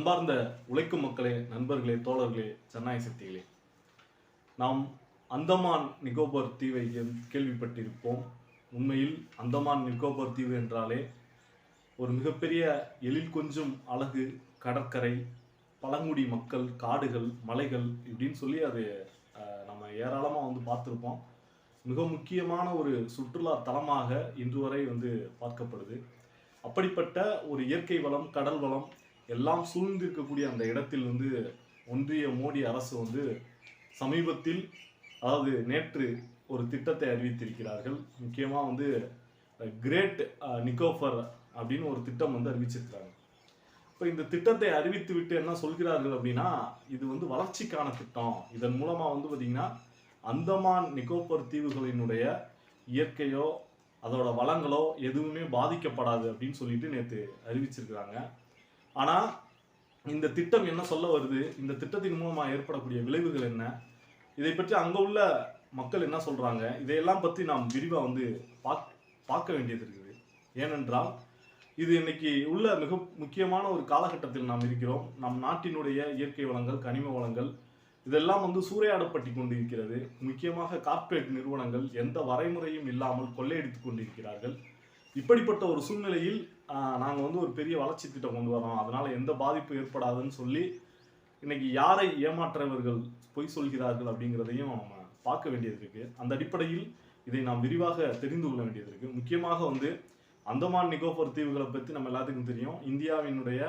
அன்பார்ந்த உழைக்கும் மக்களே நண்பர்களே தோழர்களே சென்னாய் சக்திகளே. நாம் அந்தமான் நிக்கோபர் தீவை கேள்விப்பட்டிருப்போம். உண்மையில் அந்தமான் நிக்கோபர் தீவு என்றாலே ஒரு மிகப்பெரிய எழில் கொஞ்சம் அழகு கடற்கரை பழங்குடி மக்கள் காடுகள் மலைகள் இப்படின்னு சொல்லி அது நம்ம ஏராளமாக வந்து பார்த்துருப்போம். மிக முக்கியமான ஒரு சுற்றுலா தலமாக இன்று வரை வந்து பார்க்கப்படுது. அப்படிப்பட்ட ஒரு இயற்கை வளம் கடல் வளம் எல்லாம் சூழ்ந்திருக்கக்கூடிய அந்த இடத்தில் வந்து ஒன்றிய மோடி அரசு வந்து சமீபத்தில் அதாவது நேற்று ஒரு திட்டத்தை அறிவித்திருக்கிறார்கள். முக்கியமாக வந்து கிரேட் நிக்கோஃபர் அப்படின்னு ஒரு திட்டம் வந்து அறிவிச்சிருக்கிறாங்க. இப்போ இந்த திட்டத்தை அறிவித்து விட்டு என்ன சொல்கிறார்கள் அப்படின்னா இது வந்து வளர்ச்சிக்கான திட்டம். இதன் மூலமாக வந்து பார்த்திங்கன்னா அந்தமான் நிக்கோபர் தீவுகளினுடைய இயற்கையோ அதோட வளங்களோ எதுவுமே பாதிக்கப்படாது அப்படின்னு சொல்லிட்டு நேற்று அறிவிச்சிருக்கிறாங்க. ஆனால் இந்த திட்டம் என்ன சொல்ல வருது? இந்த திட்டத்தின் மூலமாக ஏற்படக்கூடிய விளைவுகள் என்ன? இதை பற்றி அங்கே உள்ள மக்கள் என்ன சொல்கிறாங்க இதையெல்லாம் பற்றி நாம் விரிவாக வந்து பாக் பார்க்க வேண்டியது இருக்குது. ஏனென்றால் இது இன்னைக்கு உள்ள மிக முக்கியமான ஒரு காலகட்டத்தில் நாம் இருக்கிறோம். நம் நாட்டினுடைய இயற்கை வளங்கள் கனிம வளங்கள் இதெல்லாம் வந்து சூறையாடப்பட்டு கொண்டிருக்கிறது. முக்கியமாக கார்ப்பரேட் நிறுவனங்கள் எந்த வரைமுறையும் இல்லாமல் கொள்ளையடித்து கொண்டிருக்கிறார்கள். இப்படிப்பட்ட ஒரு சூழ்நிலையில் நாங்கள் வந்து ஒரு பெரிய வளர்ச்சி திட்டம் கொண்டு வரோம். அதனால் எந்த பாதிப்பும் ஏற்படாதுன்னு சொல்லி இன்னைக்கு யாரை ஏமாற்றவர்கள் பொய் சொல்கிறார்கள் அப்படிங்கிறதையும் நம்ம பார்க்க வேண்டியது இருக்கு. அந்த அடிப்படையில் இதை நாம் விரிவாக தெரிந்து கொள்ள வேண்டியது இருக்கு. முக்கியமாக வந்து அந்தமான் நிக்கோபர் தீவுகளை பற்றி நம்ம எல்லாத்துக்கும் தெரியும். இந்தியாவினுடைய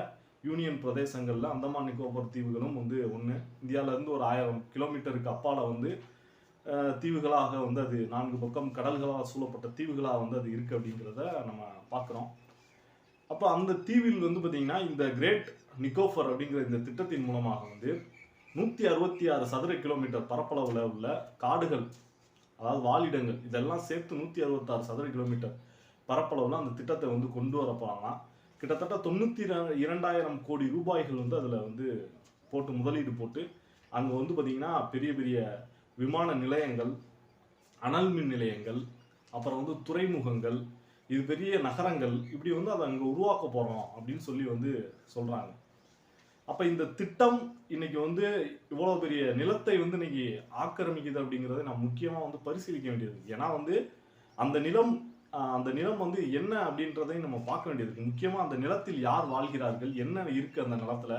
யூனியன் பிரதேசங்களில் அந்தமான் நிக்கோபர் தீவுகளும் வந்து ஒன்று இந்தியாவிலேருந்து ஒரு ஆயிரம் கிலோமீட்டருக்கு அப்பால வந்து தீவுகளாக வந்து அது நான்கு பக்கம் கடல்களால் சூழப்பட்ட தீவுகளாக வந்து அது இருக்குது அப்படிங்கிறத நம்ம பார்க்குறோம். அப்போ அந்த தீவில் வந்து பார்த்தீங்கன்னா இந்த கிரேட் நிக்கோஃபர் அப்படிங்கிற இந்த திட்டத்தின் மூலமாக வந்து நூற்றி அறுபத்தி ஆறு சதுர கிலோமீட்டர் பரப்பளவில் உள்ள காடுகள் அதாவது வாழிடங்கள் இதெல்லாம் சேர்த்து நூற்றி அறுபத்தாறு சதுர கிலோமீட்டர் பரப்பளவில் அந்த திட்டத்தை வந்து கொண்டு வர போகிறாங்கன்னா கிட்டத்தட்ட தொண்ணூற்றி இரண்டாயிரம் கோடி ரூபாய்கள் வந்து அதில் வந்து போட்டு முதலீடு போட்டு அங்கே வந்து பார்த்திங்கன்னா பெரிய பெரிய விமான நிலையங்கள் அனல் மின் நிலையங்கள் அப்புறம் வந்து துறைமுகங்கள் இது பெரிய நகரங்கள். இப்படி வந்து அதை அங்கே உருவாக்க போகிறோம் அப்படின்னு சொல்லி வந்து சொல்கிறாங்க அப்போ இந்த திட்டம் இன்னைக்கு வந்து இவ்வளோ பெரிய நிலத்தை வந்து இன்னைக்கு ஆக்கிரமிக்குது அப்படிங்கிறத நான் முக்கியமாக வந்து பரிசீலிக்க வேண்டியது ஏன்னா வந்து அந்த நிலம் அந்த நிலம் வந்து என்ன அப்படின்றதையும் நம்ம பார்க்க வேண்டியது முக்கியமாக அந்த நிலத்தில் யார் வாழ்கிறார்கள் என்ன இருக்குது அந்த நிலத்தில்.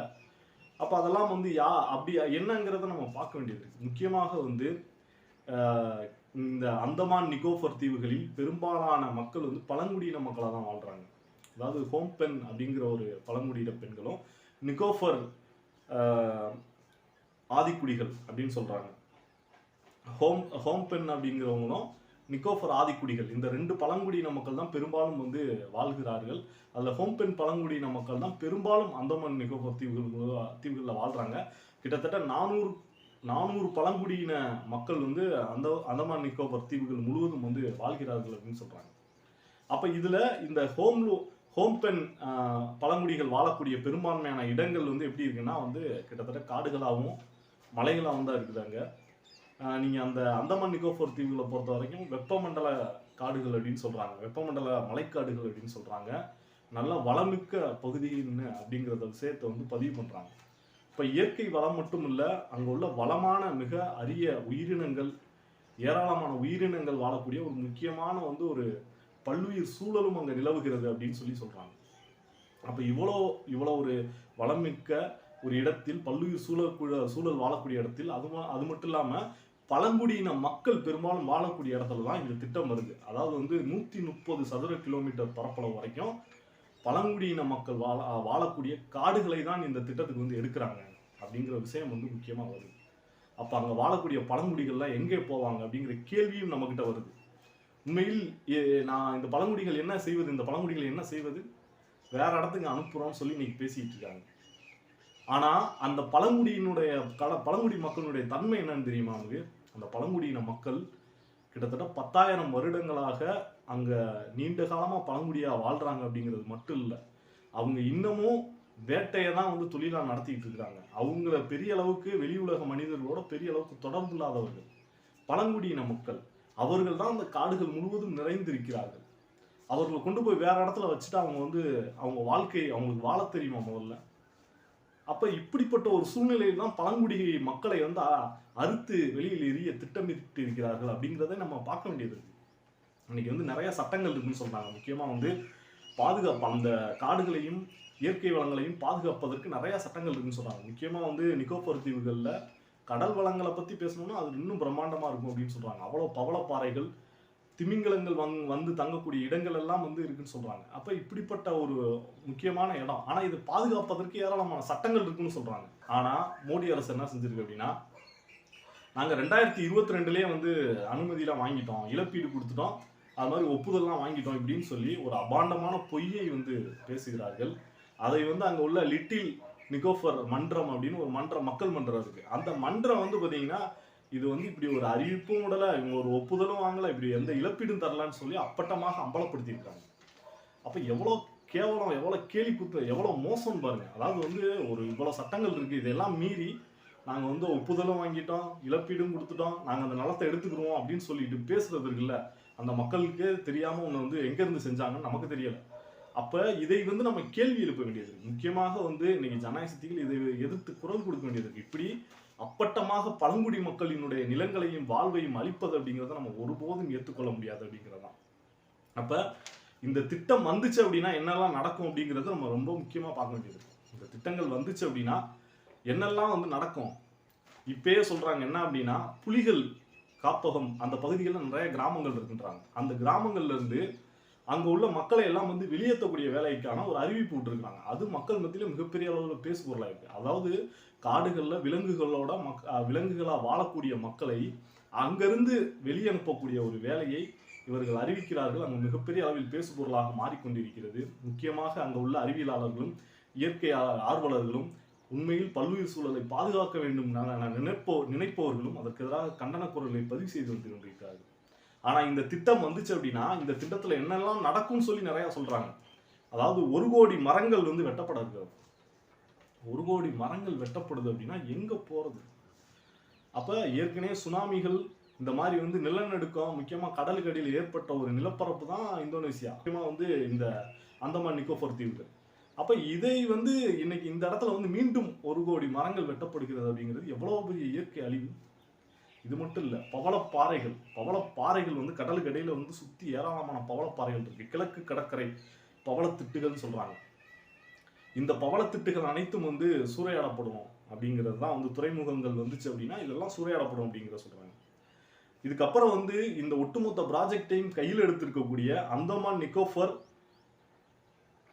அப்போ அதெல்லாம் வந்து யா அப்படி என்னங்கிறத நம்ம பார்க்க வேண்டியது முக்கியமாக வந்து இந்த அந்தமான் நிக்கோபர் தீவுகளில் பெரும்பாலான மக்கள் வந்து பழங்குடியின மக்களாக தான் வாழ்கிறாங்க அதாவது ஹோம் பெண் அப்படிங்கிற ஒரு பழங்குடியின பெண்களும் நிக்கோஃபர் ஆதிக்குடிகள் அப்படின்னு சொல்கிறாங்க ஹோம் ஹோம் பெண் அப்படிங்கிறவங்களும் நிக்கோஃபர் ஆதிக்குடிகள். இந்த ரெண்டு பழங்குடியின மக்கள் தான் பெரும்பாலும் வந்து வாழ்கிறார்கள். அதில் ஹோம் பெண் பழங்குடியின மக்கள் தான் பெரும்பாலும் அந்தமான் நிக்கோபர் தீவுகள் தீவுகளில் வாழ்கிறாங்க கிட்டத்தட்ட நானூறு நானூறு பழங்குடியின மக்கள் வந்து அந்த அந்தமான் நிக்கோபர் தீவுகள் முழுவதும் வந்து வாழ்கிறார்கள் அப்படின்னு சொல்கிறாங்க அப்போ இதில் இந்த ஹோம் ஹோம் பென் பழங்குடிகள் வாழக்கூடிய பெரும்பான்மையான இடங்கள் வந்து எப்படி இருக்குன்னா வந்து கிட்டத்தட்ட காடுகளாகவும் மலைகளாகவும் தான் இருக்குது நீங்கள் அந்த அந்தமான் நிக்கோபர் தீவுகளை பொறுத்த வரைக்கும் வெப்பமண்டல காடுகள் அப்படின்னு சொல்கிறாங்க வெப்பமண்டல மலைக்காடுகள் அப்படின்னு சொல்கிறாங்க நல்ல வளமிக்க பகுதின்னு அப்படிங்கிறத விஷயத்தை வந்து பதிவு பண்ணுறாங்க இப்போ இயற்கை வளம் மட்டும் இல்லை அங்கே உள்ள வளமான மிக அரிய உயிரினங்கள் ஏராளமான உயிரினங்கள் வாழக்கூடிய ஒரு முக்கியமான வந்து ஒரு பல்லுயிர் சூழலும் அங்கே நிலவுகிறது அப்படின்னு சொல்லி சொல்றாங்க. அப்போ இவ்வளோ இவ்வளோ ஒரு வளமிக்க ஒரு இடத்தில் பல்லுயிர் சூழல் சூழல் வாழக்கூடிய இடத்தில் அது அது மட்டும் இல்லாமல் பழங்குடியின மக்கள் பெரும்பாலும் வாழக்கூடிய இடத்துல தான் இந்த திட்டம் வருது. அதாவது வந்து நூற்றி முப்பது சதுர கிலோமீட்டர் பரப்பளவு வரைக்கும் பழங்குடியின மக்கள் வாழ வாழக்கூடிய காடுகளை தான் இந்த திட்டத்துக்கு வந்து எடுக்கிறாங்க அப்படிங்கிற விஷயம் வந்து முக்கியமாக வருது. அப்போ அங்கே வாழக்கூடிய பழங்குடிகள்லாம் எங்கே போவாங்க அப்படிங்கிற கேள்வியும் நம்மக்கிட்ட வருது. உண்மையில் நான் இந்த பழங்குடிகள் என்ன செய்வது இந்த பழங்குடிகள் என்ன செய்வது? வேற இடத்துக்கு அனுப்புகிறோம்னு சொல்லி இன்னைக்கு பேசிட்டு இருக்காங்க. ஆனால் அந்த பழங்குடியினுடைய கல பழங்குடி மக்களுடைய தன்மை என்னன்னு தெரியுமா அவங்க அந்த பழங்குடியின மக்கள் கிட்டத்தட்ட பத்தாயிரம் வருடங்களாக அங்கே நீண்ட காலமாக பழங்குடியாக வாழ்கிறாங்க அப்படிங்கிறது மட்டும் இல்லை. அவங்க இன்னமும் வேட்டையை தான் வந்து தொழிலாக நடத்திட்டு இருக்காங்க. அவங்கள பெரிய அளவுக்கு வெளி உலக மனிதர்களோட பெரிய அளவுக்கு தொடர்பு இல்லாதவர்கள் பழங்குடியின மக்கள் அவர்கள் தான் அந்த காடுகள் முழுவதும் நிறைந்திருக்கிறார்கள். அவர்களை கொண்டு போய் வேற இடத்துல வச்சுட்டு அவங்க வந்து அவங்க வாழ்க்கை அவங்களுக்கு வாழ தெரியுமா முதல்ல? அப்ப இப்படிப்பட்ட ஒரு சூழ்நிலையில் தான் பழங்குடி மக்களை வந்து அறுத்து வெளியில் எரிய திட்டமிட்டு இருக்கிறார்கள் அப்படிங்கிறத நம்ம பார்க்க வேண்டியது இருக்கு. இன்னைக்கு வந்து நிறைய சட்டங்கள் இருக்குன்னு சொல்றாங்க. முக்கியமா வந்து பாதுகாப்பு அந்த காடுகளையும் இயற்கை வளங்களையும் பாதுகாப்பதற்கு நிறைய சட்டங்கள் இருக்குன்னு சொல்றாங்க. முக்கியமா வந்து நிக்கோபர் தீவுகளில் கடல் வளங்களை பத்தி பேசணும்னா அது இன்னும் பிரம்மாண்டமா இருக்கும் அப்படின்னு சொல்றாங்க. அவ்வளவு பவளப்பாறைகள் திமிங்கலங்கள் வந் வந்து தங்கக்கூடிய இடங்கள் எல்லாம் வந்து இருக்குன்னு சொல்றாங்க. அப்ப இப்படிப்பட்ட ஒரு முக்கியமான இடம். ஆனா இது பாதுகாப்பதற்கு ஏராளமான சட்டங்கள் இருக்குன்னு சொல்றாங்க. ஆனா மோடி அரசு என்ன செஞ்சிருக்கு அப்படின்னா நாங்க ரெண்டாயிரத்தி இருபத்தி ரெண்டுலயே வந்து அனுமதியெல்லாம் வாங்கிட்டோம். இழப்பீடு கொடுத்துட்டோம். அது மாதிரி ஒப்புதல்லாம் வாங்கிட்டோம் இப்படின்னு சொல்லி ஒரு அபாண்டமான பொய்யை வந்து பேசுகிறார்கள். அதை வந்து அங்கே உள்ள லிட்டில் நிகோஃபர் மன்றம் அப்படின்னு ஒரு மன்றம் மக்கள் மன்றம் இருக்கு. அந்த மன்றம் வந்து பார்த்தீங்கன்னா இது வந்து இப்படி ஒரு அறிவிப்பும் விடலை இவங்க ஒரு ஒப்புதலும் வாங்கலை இப்படி எந்த இழப்பீடும் தரலான்னு சொல்லி அப்பட்டமாக அம்பலப்படுத்தியிருக்காங்க. அப்போ எவ்வளோ கேவலம் எவ்வளோ கேலி குத்து எவ்வளோ மோசம் பாருங்க. அதாவது வந்து ஒரு இவ்வளோ சட்டங்கள் இருக்குது இதெல்லாம் மீறி நாங்கள் வந்து ஒப்புதலும் வாங்கிட்டோம் இழப்பீடும் கொடுத்துட்டோம் நாங்கள் அந்த நிலத்தை எடுத்துக்கிறோம் அப்படின்னு சொல்லிட்டு பேசுறது இருக்குல்ல அந்த மக்களுக்கு தெரியாம ஒண்ணு வந்து எங்க இருந்து செஞ்சாங்கன்னு நமக்கு தெரியல. அப்ப இதை வந்து நம்ம கேள்வி எழுப்ப வேண்டியது முக்கியமாக வந்து இன்னைக்கு ஜனநாயக சக்திகள் இதை எதிர்த்து குரல் கொடுக்க வேண்டியது இப்படி அப்பட்டமாக பழங்குடி மக்களினுடைய நிலங்களையும் வாழ்வையும் அழிப்பது அப்படிங்கிறத நம்ம ஒருபோதும் ஏற்றுக்கொள்ள முடியாது அப்படிங்கிறதான் அப்ப இந்த திட்டம் வந்துச்சு அப்படின்னா என்னெல்லாம் நடக்கும் அப்படிங்கிறத நம்ம ரொம்ப முக்கியமா பார்க்க வேண்டியது இந்த திட்டங்கள் வந்துச்சு அப்படின்னா என்னெல்லாம் வந்து நடக்கும்? இப்பயே சொல்றாங்க என்ன அப்படின்னா புலிகள் காப்பகம் அந்த பகுதிகளில் நிறைய கிராமங்கள் இருக்குன்றாங்க. அந்த கிராமங்கள்ல இருந்து அங்க உள்ள மக்களை எல்லாம் வந்து வெளியேற்றக்கூடிய வேலைக்கான ஒரு அறிவிப்பு விட்டுருக்காங்க. அது மக்கள் மத்தியில மிகப்பெரிய அளவில் பேசு பொருளாக இருக்கு அதாவது காடுகளில் விலங்குகளோட மக் விலங்குகளாக வாழக்கூடிய மக்களை அங்கிருந்து வெளியனுப்பக்கூடிய ஒரு வேலையை இவர்கள் அறிவிக்கிறார்கள். அங்கு மிகப்பெரிய அளவில் பேசு பொருளாக மாறிக்கொண்டிருக்கிறது. முக்கியமாக அங்க உள்ள அறிவியலாளர்களும் இயற்கை ஆர்வலர்களும் உண்மையில் பல்லுயிர் சூழலை பாதுகாக்க வேண்டும் என நினைப்போ நினைப்பவர்களும் அதற்கு எதிராக கண்டன குரலை பதிவு செய்து வந்து கொண்டிருக்கிறார்கள். ஆனால் இந்த திட்டம் வந்துச்சு அப்படின்னா இந்த திட்டத்தில் என்னெல்லாம் நடக்கும்னு சொல்லி நிறையா சொல்கிறாங்க அதாவது ஒரு கோடி மரங்கள் வந்து வெட்டப்பட இருக்கிறது ஒரு கோடி மரங்கள் வெட்டப்படுது அப்படின்னா எங்கே போகிறது அப்போ ஏற்கனவே சுனாமிகள் இந்த மாதிரி வந்து நிலநடுக்கம் முக்கியமாக கடலுக்கடியில் ஏற்பட்ட ஒரு நிலப்பரப்பு தான் இந்தோனேசியா. முக்கியமாக வந்து இந்த அந்தமான் நிக்கோபர் தீவுகள் அப்போ இதை வந்து இன்னைக்கு இந்த இடத்துல வந்து மீண்டும் ஒரு கோடி மரங்கள் வெட்டப்படுகிறது அப்படிங்கிறது எவ்வளோ பெரிய இயற்கை அழிவு? இது மட்டும் இல்லை பவளப்பாறைகள் பவளப்பாறைகள் வந்து கடலுக்கு இடையில வந்து சுற்றி ஏராளமான பவளப்பாறைகள் இருக்கு. கிழக்கு கடற்கரை பவளத்திட்டுகள்னு சொல்கிறாங்க இந்த பவளத்திட்டுகள் அனைத்தும் வந்து சூறையாடப்படும் அப்படிங்கிறது தான் வந்து துறைமுகங்கள் வந்துச்சு அப்படின்னா இதெல்லாம் சூறையாடப்படும் அப்படிங்கிறத சொல்கிறாங்க இதுக்கப்புறம் வந்து இந்த ஒட்டுமொத்த ப்ராஜெக்டையும் கையில் எடுத்திருக்கக்கூடிய அந்தமான் நிக்கோஃபர்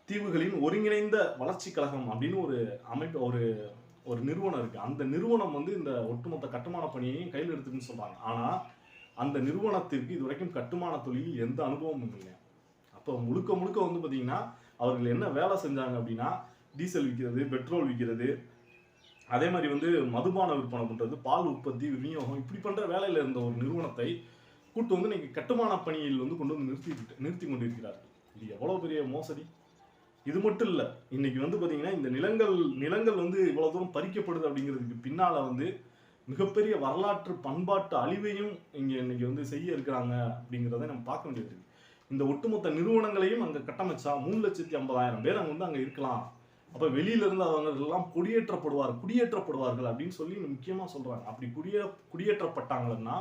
தீவுகளின் ஒருங்கிணைந்த வளர்ச்சி கழகம் அப்படின்னு ஒரு அமைப்பு ஒரு ஒரு நிறுவனம் இருக்கு. அந்த நிறுவனம் வந்து இந்த ஒட்டுமொத்த கட்டுமான பணியையும் கையில் எடுத்துக்குன்னு சொல்றாங்க. ஆனா அந்த நிறுவனத்திற்கு இது வரைக்கும் கட்டுமான தொழிலில் எந்த அனுபவமும் இல்லை அப்போ முழுக்க முழுக்க வந்து பாத்தீங்கன்னா அவர்கள் என்ன வேலை செஞ்சாங்க அப்படின்னா டீசல் விற்கிறது பெட்ரோல் விற்கிறது அதே மாதிரி வந்து மதுபான விற்பனை பண்றது பால் உற்பத்தி விநியோகம் இப்படி பண்ற வேலையில இருந்த ஒரு நிறுவனத்தை கூட்டு வந்து இன்னைக்கு கட்டுமான பணியில் வந்து கொண்டு வந்து நிறுத்தி நிறுத்தி கொண்டிருக்கிறார்கள். இது எவ்வளவு பெரிய மோசடி? இது மட்டும் இல்லை இன்னைக்கு வந்து பார்த்தீங்கன்னா இந்த நிலங்கள் நிலங்கள் வந்து இவ்வளோ தூரம் பறிக்கப்படுது அப்படிங்கிறதுக்கு பின்னால் வந்து மிகப்பெரிய வரலாற்று பண்பாட்டு அழிவையும் இங்கே இன்னைக்கு வந்து செய்ய இருக்கிறாங்க அப்படிங்கிறத நம்ம பார்க்க வேண்டியது இந்த ஒட்டுமொத்த நிறுவனங்களையும் அங்கே கட்டமைச்சா மூணு லட்சத்தி ஐம்பதாயிரம் பேர் அங்கே வந்து அங்கே இருக்கலாம். அப்போ வெளியில இருந்து அவங்க எல்லாம் குடியேற்றப்படுவார் குடியேற்றப்படுவார்கள் அப்படின்னு சொல்லி முக்கியமாக சொல்கிறாங்க அப்படி குடியே குடியேற்றப்பட்டாங்கன்னா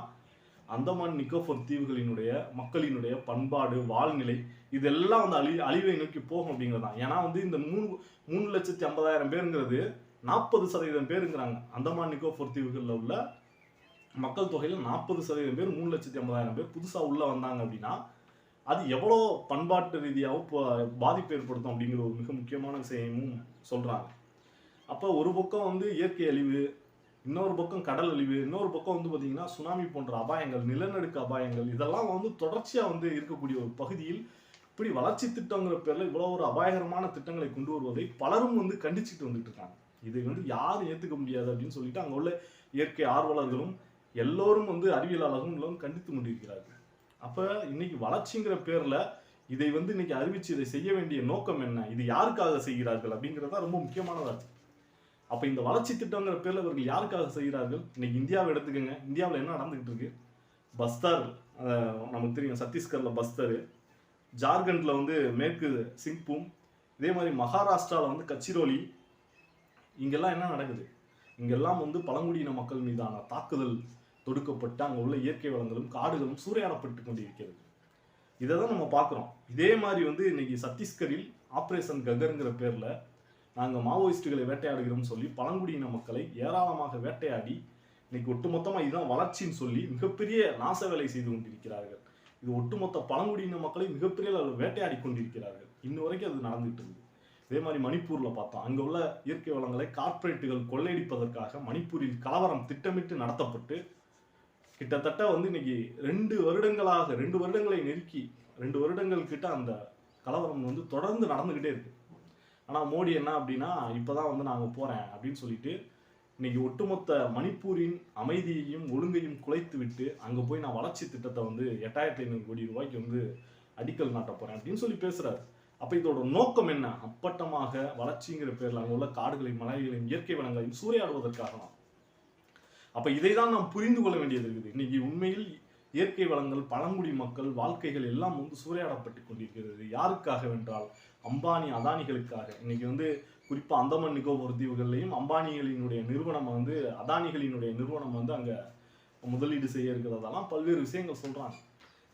அந்தமான் நிக்கோபர் தீவுகளினுடைய மக்களினுடைய பண்பாடு வாழ்நிலை இதெல்லாம் வந்து அழி அழிவை நோக்கி போகும் அப்படிங்கிறதான் ஏன்னா வந்து இந்த மூணு மூணு லட்சத்தி ஐம்பதாயிரம் பேருங்கிறது நாற்பது சதவீதம் பேருங்கிறாங்க. அந்தமான் நிக்கோபர் தீவுகளில் உள்ள மக்கள் தொகையில் நாற்பது சதவீதம் பேர் மூணு லட்சத்தி ஐம்பதாயிரம் பேர் புதுசாக உள்ளே வந்தாங்க அப்படின்னா அது எவ்வளோ பண்பாட்டு ரீதியாகவும் பாதிப்பு ஏற்படுத்தும் அப்படிங்கிற ஒரு மிக முக்கியமான விஷயமும் சொல்கிறாங்க அப்போ ஒரு பக்கம் வந்து இயற்கை அழிவு இன்னொரு பக்கம் கடல் அழிவு இன்னொரு பக்கம் வந்து பார்த்தீங்கன்னா சுனாமி போன்ற அபாயங்கள் நிலநடுக்க அபாயங்கள் இதெல்லாம் வந்து தொடர்ச்சியாக வந்து இருக்கக்கூடிய ஒரு பகுதியில் இப்படி வளர்ச்சி திட்டங்கிற பேரில் இவ்வளோ ஒரு அபாயகரமான திட்டங்களை கொண்டு வருவதை பலரும் வந்து கண்டிச்சுட்டு வந்துட்டு இருக்காங்க. இதை வந்து யாரும் ஏற்றுக்க முடியாது அப்படின்னு சொல்லிட்டு அங்கே உள்ள இயற்கை ஆர்வலர்களும் எல்லோரும் வந்து அறிவியலாளர்களும் எல்லோரும் கண்டித்து கொண்டிருக்கிறார்கள். அப்போ இன்னைக்கு வளர்ச்சிங்கிற பேரில் இதை வந்து இன்னைக்கு அறிவிச்சு இதை செய்ய வேண்டிய நோக்கம் என்ன? இது யாருக்காக செய்கிறார்கள் அப்படிங்கிறதா ரொம்ப முக்கியமானதாச்சு அப்போ இந்த வளர்ச்சி திட்டங்கிற பேரில் இவர்கள் யாருக்காக செய்கிறார்கள்? இன்னைக்கு இந்தியாவை எடுத்துக்கோங்க. இந்தியாவில் என்ன நடந்துகிட்டு இருக்கு? பஸ்தார் நமக்கு தெரியும் சத்தீஸ்கரில் பஸ்தர். ஜார்க்கண்டில் வந்து மேற்கு சிங்பூம். இதே மாதிரி மகாராஷ்டிராவில் வந்து கச்சிரோலி. இங்கெல்லாம் என்ன நடக்குது? இங்கெல்லாம் வந்து பழங்குடியின மக்கள் மீதான தாக்குதல் தொடுக்கப்பட்டு அங்கே உள்ள இயற்கை வளங்களும் காடுகளும் சூறையாடப்பட்டு கொண்டிருக்கிறது. இதை தான் நம்ம பார்க்குறோம். இதே மாதிரி வந்து இன்னைக்கு சத்தீஸ்கரில் ஆப்ரேஷன் ககருங்கிற பேரில் நாங்கள் மாவோயிஸ்டுகளை வேட்டையாடுகிறோம்னு சொல்லி பழங்குடியின மக்களை ஏராளமாக வேட்டையாடி இன்னைக்கு ஒட்டுமொத்தமாக இதுதான் வளர்ச்சின்னு சொல்லி மிகப்பெரிய நாச வேலை செய்து கொண்டிருக்கிறார்கள். இது ஒட்டுமொத்த பழங்குடியின மக்களை மிகப்பெரிய அளவில் வேட்டையாடி கொண்டிருக்கிறார்கள். இன்ன வரைக்கும் அது நடந்துகிட்டு இருக்குது இதே மாதிரி மணிப்பூரில் பார்த்தோம். அங்கே உள்ள இயற்கை வளங்களை கார்ப்பரேட்டுகள் கொள்ளையடிப்பதற்காக மணிப்பூரில் கலவரம் திட்டமிட்டு நடத்தப்பட்டு கிட்டத்தட்ட வந்து இன்னைக்கு ரெண்டு வருடங்களாக ரெண்டு வருடங்களை நெருக்கி ரெண்டு வருடங்கள் கிட்ட அந்த கலவரம் வந்து தொடர்ந்து நடந்துக்கிட்டே இருக்கு. ஆனால் மோடி என்ன அப்படின்னா இப்போ தான் வந்து நாங்கள் போகிறேன் அப்படின்னு சொல்லிட்டு இன்னைக்கு ஒட்டுமொத்த மணிப்பூரின் அமைதியையும் ஒழுங்கையும் குலைத்து விட்டு அங்கே போய் நான் வளர்ச்சி திட்டத்தை வந்து எட்டாயிரத்தி ஐநூறு கோடி ரூபாய்க்கு வந்து அடிக்கல் நாட்ட போகிறேன் அப்படின்னு சொல்லி பேசுகிறார் அப்போ இதோட நோக்கம் என்ன? அப்பட்டமாக வளர்ச்சிங்கிற பேரில் அங்கே உள்ள காடுகளையும் மலைகளையும் இயற்கை வளங்களையும் சூறையாடுவதற்காக தான் அப்போ இதை தான் நாம் புரிந்து கொள்ள வேண்டியது இருக்குது. இன்னைக்கு உண்மையில் இயற்கை வளங்கள் பழங்குடி மக்கள் வாழ்க்கைகள் எல்லாம் வந்து சூறையாடப்பட்டு கொண்டிருக்கிறது. யாருக்காக வென்றால் அம்பானி அதானிகளுக்காக. இன்னைக்கு வந்து குறிப்பா அந்தமான் நிக்கோபர் தீவுகள்லையும் அம்பானிகளினுடைய நிறுவனம் வந்து அதானிகளினுடைய நிறுவனம் வந்து அங்க முதலீடு செய்ய இருக்கிறதெல்லாம் பல்வேறு விஷயங்கள் சொல்றாங்க.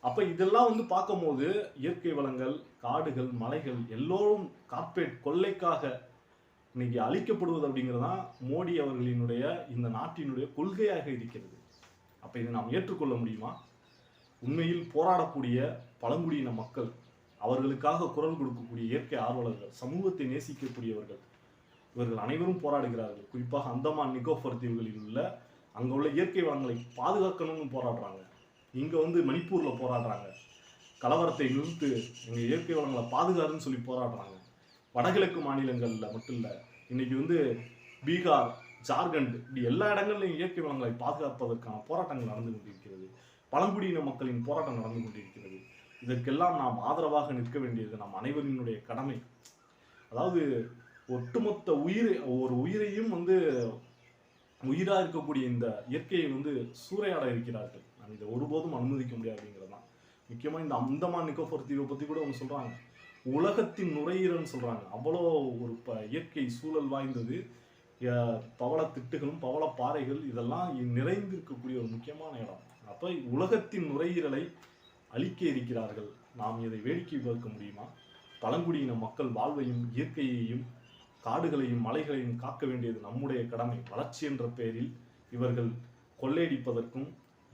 அப்ப இதெல்லாம் வந்து பார்க்கும்போது இயற்கை வளங்கள் காடுகள் மலைகள் எல்லோரும் கார்ப்பரேட் கொள்ளைக்காக இன்னைக்கு அழிக்கப்படுவது அப்படிங்கிறது தான் மோடி அவர்களினுடைய இந்த நாட்டினுடைய கொள்கையாக இருக்கிறது. அப்போ இதை நாம் ஏற்றுக்கொள்ள முடியுமா? உண்மையில் போராடக்கூடிய பழங்குடியின மக்கள் அவர்களுக்காக குரல் கொடுக்கக்கூடிய இயற்கை ஆர்வலர்கள் சமூகத்தை நேசிக்கக்கூடியவர்கள் இவர்கள் அனைவரும் போராடுகிறார்கள். குறிப்பாக அந்தமான் நிக்கோபர் தீவுகளில் உள்ள அங்கே உள்ள இயற்கை வளங்களை பாதுகாக்கணும்னு போராடுறாங்க. இங்கே வந்து மணிப்பூரில் போராடுறாங்க. கலவரத்தை நிறுத்து எங்கள் இயற்கை வளங்களை பாதுகாருன்னு சொல்லி போராடுறாங்க. வடகிழக்கு மாநிலங்களில் மட்டும் இல்லை இன்னைக்கு வந்து பீகார் ஜார்க்கண்ட் இப்படி எல்லா இடங்கள்லையும் இயற்கை வளங்களை பாதுகாப்பதற்கான போராட்டங்கள் நடந்து கொண்டிருக்கிறது. பழங்குடியின மக்களின் போராட்டம் நடந்து கொண்டிருக்கிறது. இதற்கெல்லாம் நாம் ஆதரவாக நிற்க வேண்டியது நம் அனைவரினுடைய கடமை. அதாவது ஒட்டுமொத்த உயிர் ஒரு உயிரையும் வந்து உயிராக இருக்கக்கூடிய இந்த இயற்கையை வந்து சூறையாட இருக்கிறார்கள். நாம் இதை ஒருபோதும் அனுமதிக்க முடியாது அப்படிங்கிறதான் முக்கியமாக இந்த அந்தமான் நிக்கோபர் தீவை பற்றி கூட அவங்க சொல்கிறாங்க உலகத்தின் நுரையீரல்னு சொல்கிறாங்க அவ்வளோ ஒரு ப இயற்கை சூழல் வாய்ந்தது. பவள திட்டுகளும் பவள பாறைகள் இதெல்லாம் நிறைந்திருக்கக்கூடிய ஒரு முக்கியமான இடம். அப்போ உலகத்தின் நுரையீரலை அழிக்க இருக்கிறார்கள். நாம் இதை வேடிக்கை பார்க்க முடியுமா? பழங்குடியின மக்கள் வாழ்வையும் இயற்கையையும் காடுகளையும் மலைகளையும் காக்க வேண்டியது நம்முடைய கடமை. வளர்ச்சி என்ற பெயரில் இவர்கள் கொள்ளையடிப்பதற்கும்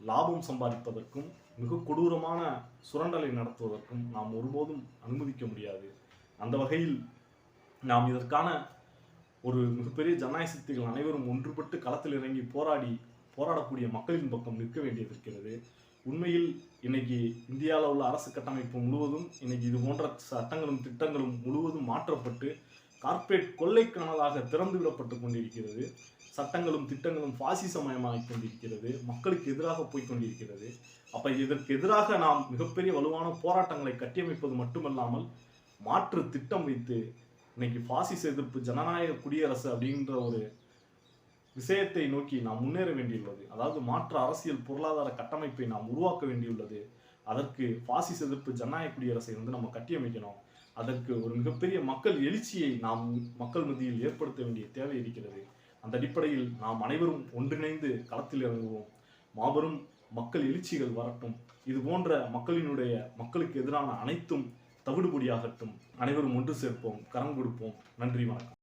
லாபம் சம்பாதிப்பதற்கும் மிக கொடூரமான சுரண்டலை நடத்துவதற்கும் நாம் ஒருபோதும் அனுமதிக்க முடியாது. அந்த வகையில் நாம் இதற்கான ஒரு மிகப்பெரிய ஜனநாயக சக்திகள் அனைவரும் ஒன்றுபட்டு களத்தில் இறங்கி போராடி போராடக்கூடிய மக்களின் பக்கம் நிற்க வேண்டியது இருக்கிறது. உண்மையில் இன்னைக்கு இந்தியாவில் உள்ள அரசு கட்டமைப்பு முழுவதும் இன்னைக்கு இது போன்ற சட்டங்களும் திட்டங்களும் முழுவதும் மாற்றப்பட்டு கார்ப்பரேட் கொள்ளைக்கணலாக திறந்து விடப்பட்டு கொண்டிருக்கிறது. சட்டங்களும் திட்டங்களும் பாசிசமயமாகிக் கொண்டிருக்கிறது. மக்களுக்கு எதிராக போய் கொண்டிருக்கிறது. அப்ப இதற்கு எதிராக நாம் மிகப்பெரிய வலுவான போராட்டங்களை கட்டியமைப்பது மட்டுமல்லாமல் மாற்று திட்டம் வைத்து இன்னைக்கு பாசிச எதிர்ப்பு ஜனநாயக குடியரசு அப்படின்ற ஒரு விஷயத்தை நோக்கி நாம் முன்னேற வேண்டியுள்ளது. அதாவது மாற்று அரசியல் பொருளாதார கட்டமைப்பை நாம் உருவாக்க வேண்டியுள்ளது. அதற்கு பாசிச எதிர்ப்பு ஜனநாயக குடியரசை வந்து நம்ம கட்டியமைக்கணும். அதற்கு ஒரு மிகப்பெரிய மக்கள் எழுச்சியை நாம் மக்கள் மத்தியில் ஏற்படுத்த வேண்டிய தேவை இருக்கிறது. அந்த அடிப்படையில் நாம் அனைவரும் ஒன்றிணைந்து களத்தில் இறங்குவோம். மாபெரும் மக்கள் எழுச்சிகள் வரட்டும். இது போன்ற மக்களினுடைய மக்களுக்கு எதிரான அனைத்தும் தவிடுபொடியாகட்டும். அனைவரும் ஒன்று சேர்ப்போம். கரம் கொடுப்போம். நன்றி வணக்கம்.